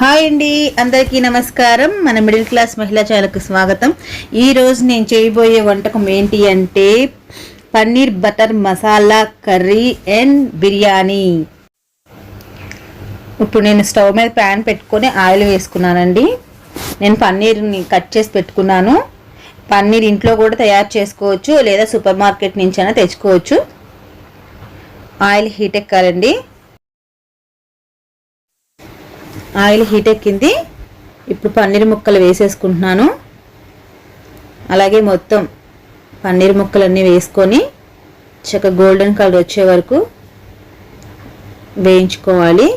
Hi అండి అందరికీ నమస్కారం. మన మిడిల్ క్లాస్ మహిళా చాలకు స్వాగతం. ఈరోజు నేను చేయబోయే వంటకం ఏంటి అంటే paneer butter masala curry and biryani. ఇప్పుడు నేను స్టవ్ మీద ప్యాన్ పెట్టుకొని ఆయిల్ వేసుకున్నానండి. నేను పన్నీర్ని కట్ చేసి పెట్టుకున్నాను. పన్నీర్ ఇంట్లో కూడా తయారు చేసుకోవచ్చు లేదా సూపర్ మార్కెట్ నుంచి అయినా తెచ్చుకోవచ్చు. ఆయిల్ హీట్ ఎక్కాలండి. ఆయిల్ హీట్ ఎక్కింది. ఇప్పుడు పన్నీర్ ముక్కలు వేసేసుకుంటున్నాను. అలాగే మొత్తం పన్నీర్ ముక్కలన్నీ వేసుకొని చక్కగా గోల్డెన్ కలర్ వచ్చే వరకు వేయించుకోవాలి.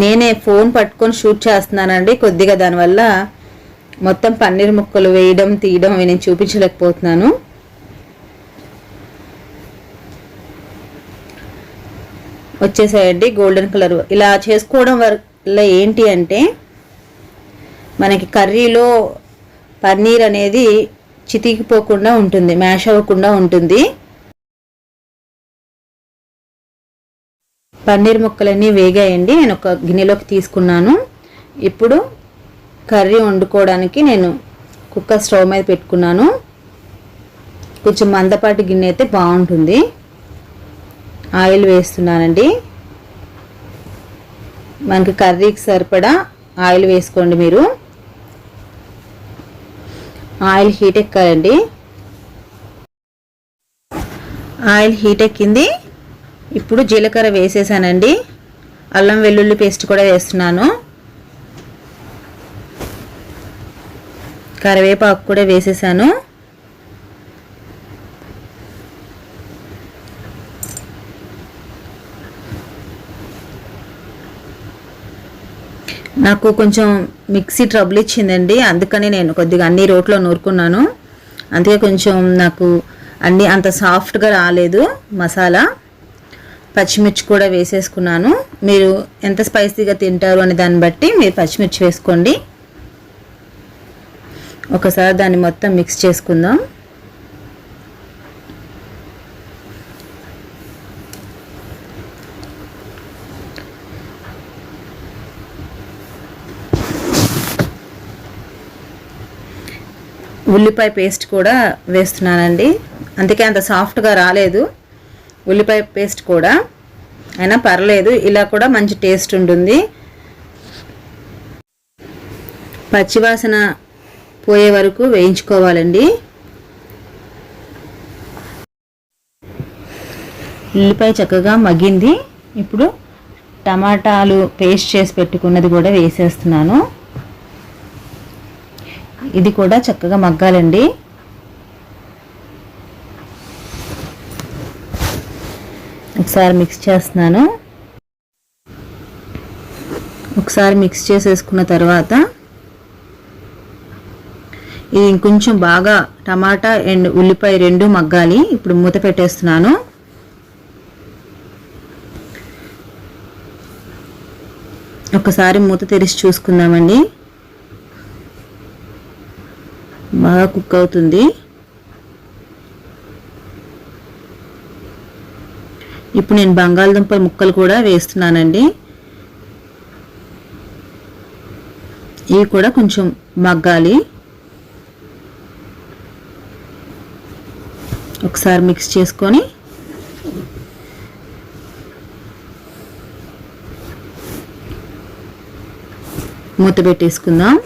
నేనే ఫోన్ పట్టుకొని షూట్ చేస్తున్నానండి. కొద్దిగా దానివల్ల మొత్తం పన్నీర్ ముక్కలు వేయడం తీయడం నేను చూపించలేకపోతున్నాను. వచ్చేసాయండి గోల్డెన్ కలర్ ఇలా చేసుకోవడం వల్ల ఏంటి అంటే మనకి కర్రీలో పన్నీర్ అనేది చితికిపోకుండా ఉంటుంది మ్యాష్ అవ్వకుండా ఉంటుంది. పన్నీర్ ముక్కలన్నీ వేగాయండి నేను ఒక గిన్నెలోకి తీసుకున్నాను. ఇప్పుడు కర్రీ వండుకోవడానికి నేను కుక్కర్ స్టవ్ మీద పెట్టుకున్నాను. కొంచెం మందపాటి గిన్నె అయితే బాగుంటుంది. ఆయిల్ వేస్తున్నానండి. మనకి కర్రీకి సరిపడా ఆయిల్ వేసుకోండి మీరు. ఆయిల్ హీట్ ఎక్కాలండి. ఆయిల్ హీట్ ఎక్కింది. ఇప్పుడు జీలకర్ర వేసేసానండి. అల్లం వెల్లుల్లి పేస్ట్ కూడా వేస్తున్నాను. కరివేపాకు కూడా వేసేసాను. నాకు కొంచెం మిక్సీ ట్రబుల్ ఇచ్చిందండి. అందుకని నేను కొద్దిగా అన్ని రోట్లో నూరుకున్నాను. అందుకే కొంచెం నాకు అన్ని అంత సాఫ్ట్గా రాలేదు మసాలా. పచ్చిమిర్చి కూడా వేసేసుకున్నాను. మీరు ఎంత స్పైసీగా తింటారు అనే దాన్ని బట్టి మీరు పచ్చిమిర్చి వేసుకోండి. ఒకసారి దాన్ని మొత్తం మిక్స్ చేసుకుందాం. ఉల్లిపాయ పేస్ట్ కూడా వేస్తున్నానండి. అందుకే అంత సాఫ్ట్గా రాలేదు. ఉల్లిపాయ పేస్ట్ కూడా. అయినా పర్లేదు ఇలా కూడా మంచి టేస్ట్ ఉంటుంది. పచ్చివాసన పోయే వరకు వేయించుకోవాలండి. ఉల్లిపాయ చక్కగా మగ్గింది. ఇప్పుడు టమాటాలు పేస్ట్ చేసి పెట్టుకున్నది కూడా వేసేస్తున్నాను. ఇది కూడా చక్కగా మగ్గాలండి. ఒకసారి మిక్స్ చేస్తున్నాను. ఒకసారి మిక్స్ చేసేసుకున్న తర్వాత ఇది ఇంకొంచెం బాగా టమాటా అండ్ ఉల్లిపాయ రెండు మగ్గాలి. ఇప్పుడు మూత పెట్టేస్తున్నాను. ఒకసారి మూత తెరిచి చూసుకుందామండి. బాగా కుక్ అవుతుంది. ఇప్పుడు నేను బంగాళదుంప ముక్కలు కూడా వేస్తున్నానండి. ఇవి కూడా కొంచెం మగ్గాలి. ఒకసారి మిక్స్ చేసుకొని మూత పెట్టేసుకుందాం.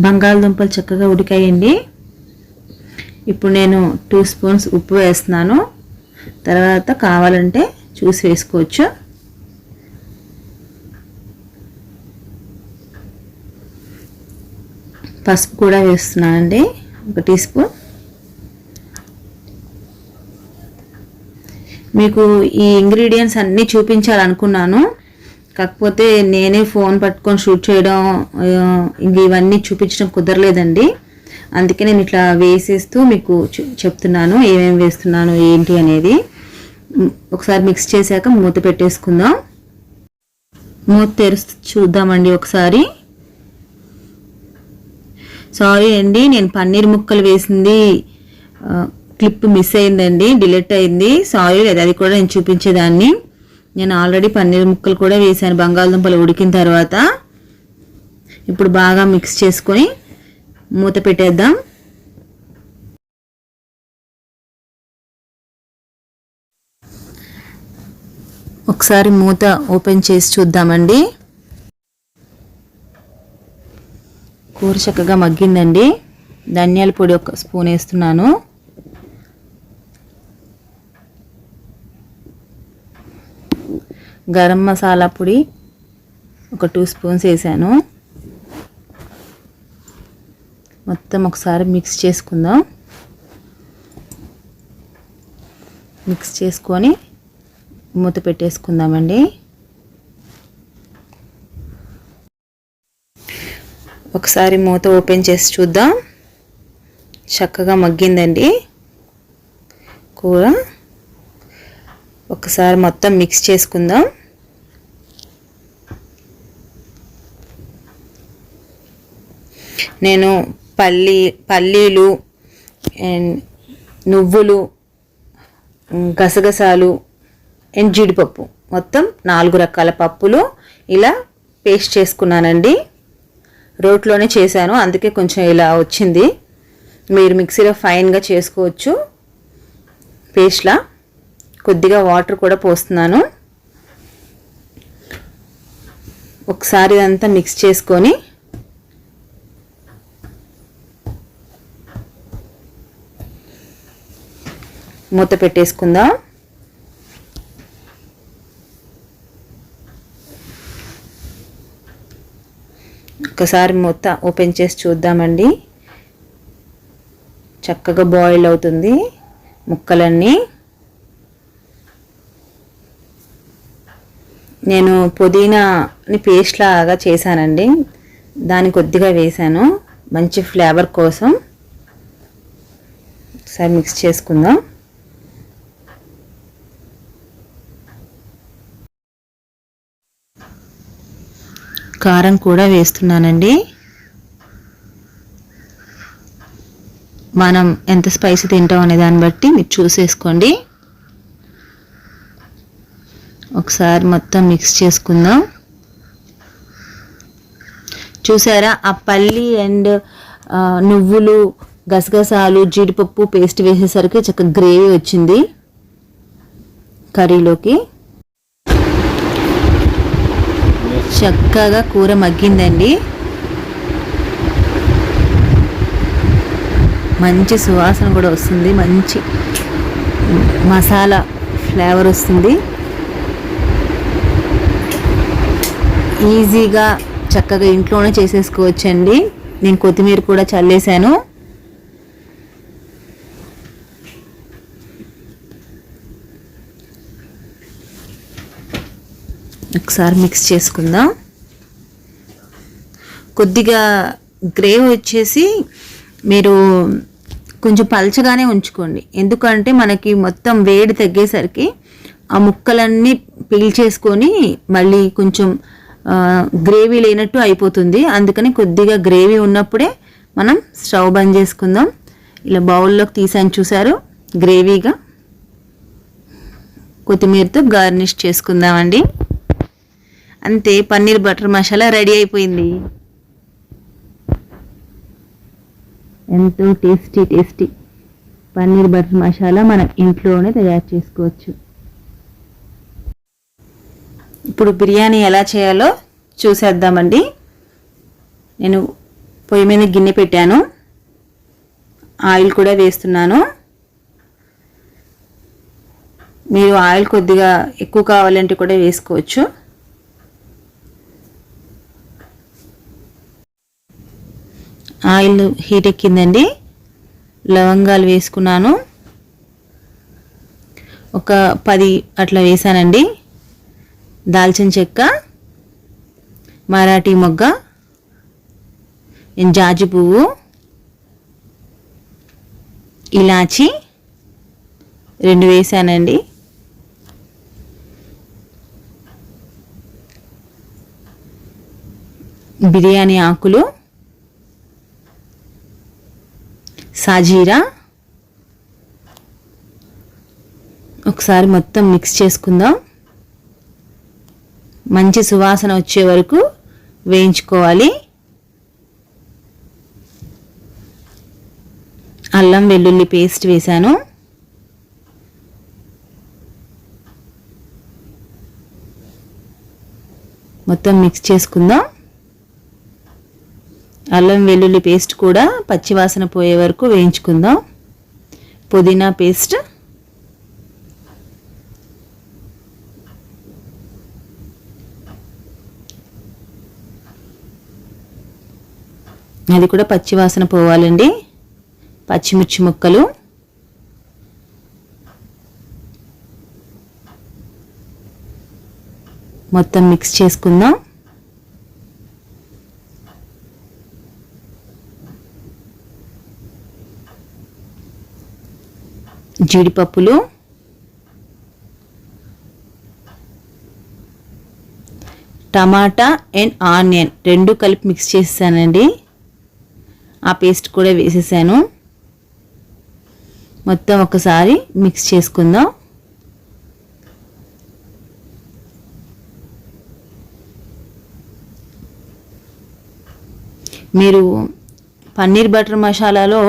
బంగాళదుంపలు చక్కగా ఉడికాయండి. ఇప్పుడు నేను టూ స్పూన్స్ ఉప్పు వేస్తున్నాను. తర్వాత కావాలంటే చూసి వేసుకోవచ్చు. పసుపు కూడా వేస్తున్నానండి. ఒక టీ స్పూన్. మీకు ఈ ఇంగ్రీడియంట్స్ అన్నీ చూపించాలనుకున్నాను. కాకపోతే నేనే ఫోన్ పట్టుకొని షూట్ చేయడం ఇంక ఇవన్నీ చూపించడం కుదరలేదండి. అందుకే నేను ఇట్లా వేసేస్తూ మీకు చెప్తున్నాను ఏమేమి వేస్తున్నాను ఏంటి అనేది. ఒకసారి మిక్స్ చేశాక మూత పెట్టేసుకుందాం. మూత తెరుస్తూ చూద్దామండి ఒకసారి. సారీ అండి నేను పన్నీర్ ముక్కలు వేసింది క్లిప్ మిస్ అయిందండి డిలీట్ అయింది. సారీ లేదు అది కూడా నేను చూపించేదాన్ని. నేను ఆల్రెడీ పన్నీర్ ముక్కలు కూడా వేసాను బంగాళదుంపలు ఉడికిన తర్వాత ఇప్పుడు బాగా మిక్స్ చేసుకొని మూత పెట్టేద్దాం. ఒకసారి మూత ఓపెన్ చేసి చూద్దామండి. కూర చక్కగా మగ్గిందండి. ధనియాల పొడి ఒక స్పూన్ వేస్తున్నాను. గరం మసాలా పొడి ఒక టూ స్పూన్స్ వేసాను. మొత్తం ఒకసారి మిక్స్ చేసుకుందాం. మిక్స్ చేసుకొని మూత పెట్టేసుకుందామండి. ఒకసారి మూత ఓపెన్ చేసి చూద్దాం. చక్కగా మగ్గిందండి కూర. ఒకసారి మొత్తం మిక్స్ చేసుకుందాం. నేను పల్లి పల్లీలు అండ్ నువ్వులు గసగసాలు అండ్ జీడిపప్పు. మొత్తం నాలుగు రకాల పప్పులు ఇలా పేస్ట్ చేసుకున్నానండి. రోట్లోనే చేశాను అందుకే కొంచెం ఇలా వచ్చింది. మీరు మిక్సీలో ఫైన్గా చేసుకోవచ్చు. పేస్ట్లా. కొద్దిగా వాటర్ కూడా పోస్తున్నాను. ఒకసారి ఇదంతా మిక్స్ చేసుకొని మూత పెట్టేసుకుందాం. ఒకసారి మూత ఓపెన్ చేసి చూద్దామండి. చక్కగా బాయిల్ అవుతుంది ముక్కలన్నీ. నేను పుదీనాని పేస్ట్ లాగా చేశానండి. దాన్ని కొద్దిగా వేశాను. మంచి ఫ్లేవర్ కోసం. ఒకసారి మిక్స్ చేసుకుందాం. కారం కూడా వేస్తున్నానండి. మనం ఎంత స్పైసీ తింటాం అనే దాన్ని బట్టి మీరు చూసేసుకోండి. ఒకసారి మొత్తం మిక్స్ చేసుకుందాం. చూసారా? ఆ పల్లి అండ్ నువ్వులు గసగసాలు జీడిపప్పు పేస్ట్ వేసేసరికి చక్కగా గ్రేవీ వచ్చింది కర్రీలోకి. చక్కగా కూర మగ్గిందండి. మంచి సువాసన కూడా వస్తుంది మంచి మసాలా ఫ్లేవర్ వస్తుంది. ఈజీగా చక్కగా ఇంట్లోనే చేసేసుకోవచ్చండి. నేను కొత్తిమీర కూడా చల్లేశాను. ఒకసారి మిక్స్ చేసుకుందాం. కొద్దిగా గ్రేవ్ వచ్చేసి మీరు కొంచెం పలచగానే ఉంచుకోండి. ఎందుకంటే మనకి మొత్తం వేడి తగ్గేసరికి ఆ ముక్కలన్నీ పీల్చేసుకొని మళ్ళీ కొంచెం గ్రేవీ లేనట్టు అయిపోతుంది. అందుకని కొద్దిగా గ్రేవీ ఉన్నప్పుడే మనం స్టవ్ బంద్ చేసుకుందాం. ఇలా బౌల్లోకి తీసాను చూసారు గ్రేవీగా కొత్తిమీరతో గార్నిష్ చేసుకుందామండి. అంతే పన్నీర్ బటర్ మసాలా రెడీ అయిపోయింది. ఎంతో tasty tasty paneer butter masala మనం ఇంట్లోనే తయారు చేసుకోవచ్చు. ఇప్పుడు బిర్యానీ ఎలా చేయాలో చూసేద్దామండి. నేను పొయ్యి మీద గిన్నె పెట్టాను. ఆయిల్ కూడా వేస్తున్నాను. మీరు ఆయిల్ కొద్దిగా ఎక్కువ కావాలంటే కూడా వేసుకోవచ్చు. ఆయిల్ హీట్ ఎక్కిందండి. లవంగాలు వేసుకున్నాను. ఒక పది అట్లా వేసానండి. దాల్చిన చెక్క మరాఠీ మొగ్గ జాజి పువ్వు ఇలాచి రెండు వేసానండి. బిర్యానీ ఆకులు సాజీరా ఒకసారి మొత్తం మిక్స్ చేసుకుందాం. మంచి సువాసన వచ్చే వరకు వేయించుకోవాలి. అల్లం వెల్లుల్లి పేస్ట్ వేశాను. మొత్తం మిక్స్ చేసుకుందాం. అల్లం వెల్లుల్లి పేస్ట్ కూడా పచ్చివాసన పోయే వరకు వేయించుకుందాం. పుదీనా పేస్ట్ అది కూడా పచ్చివాసన పోవాలండి. పచ్చిమిర్చి ముక్కలు. మొత్తం మిక్స్ చేసుకుందాం. జీడిపప్పులు. టమాటా అండ్ ఆనియన్ రెండు కలిపి మిక్స్ చేసానండి ఆ పేస్ట్ కూడా వేసేసాను. మొత్తం ఒకసారి మిక్స్ చేసుకుందాం. మీరు పన్నీర్ బటర్ మసాలాలో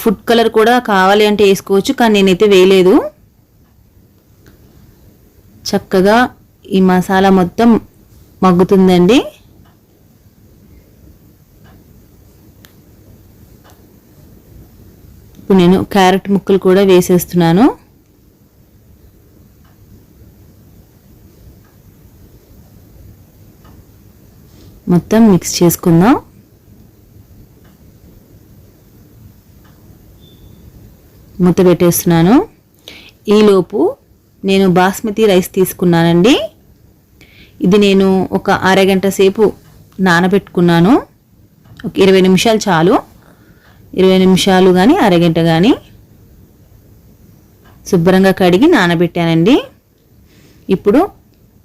ఫుడ్ కలర్ కూడా కావాలి అంటే వేసుకోవచ్చు కానీ నేనైతే వేయలేదు. చక్కగా ఈ మసాలా మొత్తం మగ్గుతుందండి. ఇప్పుడు నేను క్యారెట్ ముక్కలు కూడా వేసేస్తున్నాను. మొత్తం మిక్స్ చేసుకుందాం. మూత పెట్టేస్తున్నాను. ఈలోపు నేను బాస్మతి రైస్ తీసుకున్నానండి. ఇది నేను ఒక అరగంట సేపు నానబెట్టుకున్నాను. ఒక ఇరవై నిమిషాలు చాలు. ఇరవై నిమిషాలు కానీ అరగంట కానీ శుభ్రంగా కడిగి నానబెట్టానండి. ఇప్పుడు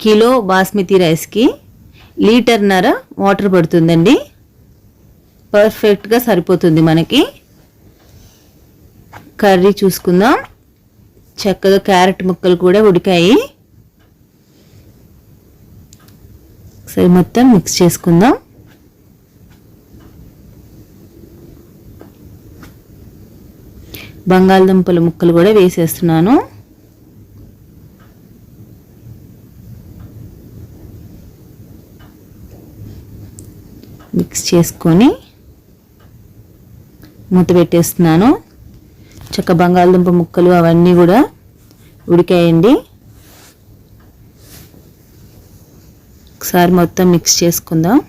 కిలో బాస్మతి రైస్కి లీటర్నర వాటర్ పడుతుందండి. పర్ఫెక్ట్గా సరిపోతుంది మనకి. కర్రీ చూసుకుందాం. చక్కగా క్యారెట్ ముక్కలు కూడా ఉడికాయి. సరే మొత్తం మిక్స్ చేసుకుందాం. బంగాళదుంపల ముక్కలు కూడా వేసేస్తున్నాను. మిక్స్ చేసుకొని మూత పెట్టేస్తున్నాను. చక్క బంగాళదుంప ముక్కలు అవన్నీ కూడా ఉడికాయండి. ఒకసారి మొత్తం మిక్స్ చేసుకుందాం.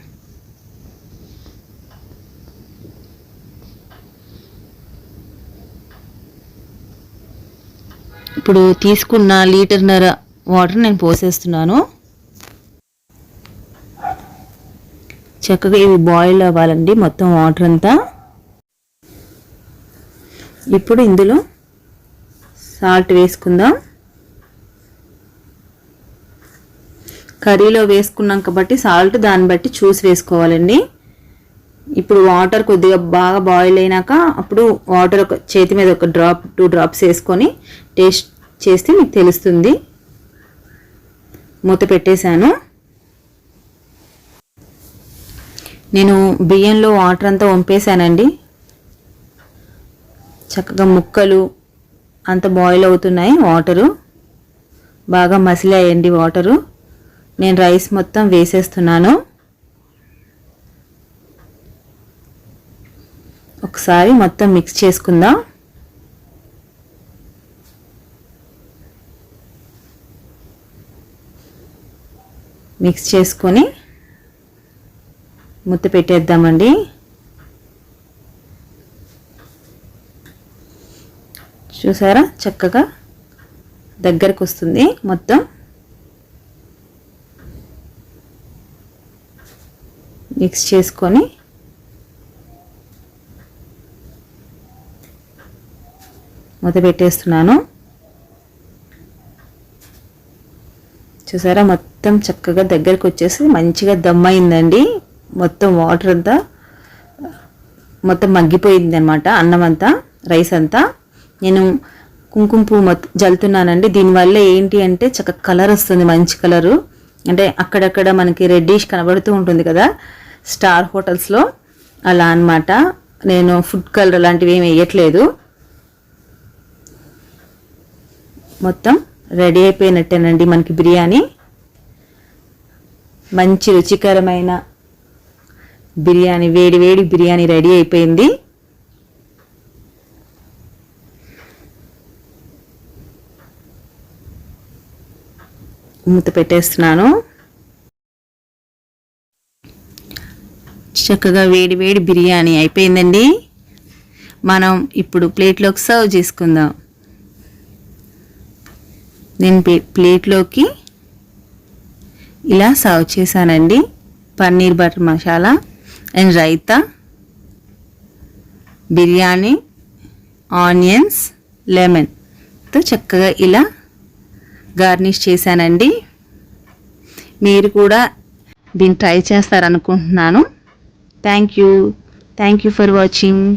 ఇప్పుడు తీసుకున్న లీటర్నర వాటర్ నేను పోసేస్తున్నాను. చక్కగా ఇవి బాయిల్ అవ్వాలండి మొత్తం వాటర్ అంతా. ఇప్పుడు ఇందులో సాల్ట్ వేసుకుందాం. కర్రీలో వేసుకున్నాం కాబట్టి సాల్ట్ దాన్ని బట్టి చూసి వేసుకోవాలండి. ఇప్పుడు వాటర్ కొద్దిగా బాగా బాయిల్ అయినాక అప్పుడు వాటర్ ఒక చేతి మీద ఒక డ్రాప్ టూ డ్రాప్స్ వేసుకొని టేస్ట్ చేస్తే మీకు తెలుస్తుంది. మూత పెట్టేశాను. నేను బియ్యంలో వాటర్ అంతా వంపేశానండి. చక్కగా ముక్కలు అంత బాయిల్ అవుతున్నాయి వాటరు బాగా మసిలాయండి వాటరు నేను రైస్ మొత్తం వేసేస్తున్నాను. ఒకసారి మొత్తం మిక్స్ చేసుకుందాం. మిక్స్ చేసుకొని ముద్ద పెట్టేద్దామండి. చూసారా? చక్కగా దగ్గరకు వస్తుంది మొత్తం. మిక్స్ చేసుకొని మూత పెట్టేస్తున్నాను. చూసారా? మొత్తం చక్కగా దగ్గరికి వచ్చేసి మంచిగా దమ్ అయిందండి. మొత్తం వాటర్ అంతా మొత్తం మగ్గిపోయింది అనమాట అన్నం అంతా రైస్ అంతా. నేను కుంకుమ పువ్వు మొత్తం జల్లుతున్నానండి. దీనివల్ల ఏంటి అంటే చక్కగా కలర్ వస్తుంది మంచి కలరు. అంటే అక్కడక్కడ మనకి రెడ్డిష్ కనబడుతూ ఉంటుంది కదా స్టార్ హోటల్స్లో. అలా అన్నమాట. నేను ఫుడ్ కలర్ అలాంటివి ఏమి వేయట్లేదు. మొత్తం రెడీ అయిపోయినట్టేనండి మనకి బిర్యానీ. మంచి రుచికరమైన బిర్యానీ వేడి వేడి బిర్యానీ రెడీ అయిపోయింది. మూత పెట్టేస్తున్నాను. చక్కగా వేడి వేడి బిర్యానీ అయిపోయిందండి. మనం ఇప్పుడు ప్లేట్లోకి సర్వ్ చేసుకుందాం. నేను ప్లే- ప్లేట్లోకి ఇలా సర్వ్ చేశానండి. Paneer butter masala and raita biryani onions లెమన్తో చక్కగా ఇలా గార్నిష్ చేశానండి. మీరు కూడా దీన్ని try చేస్తారనుకుంటున్నాను. Thank you. Thank you for watching.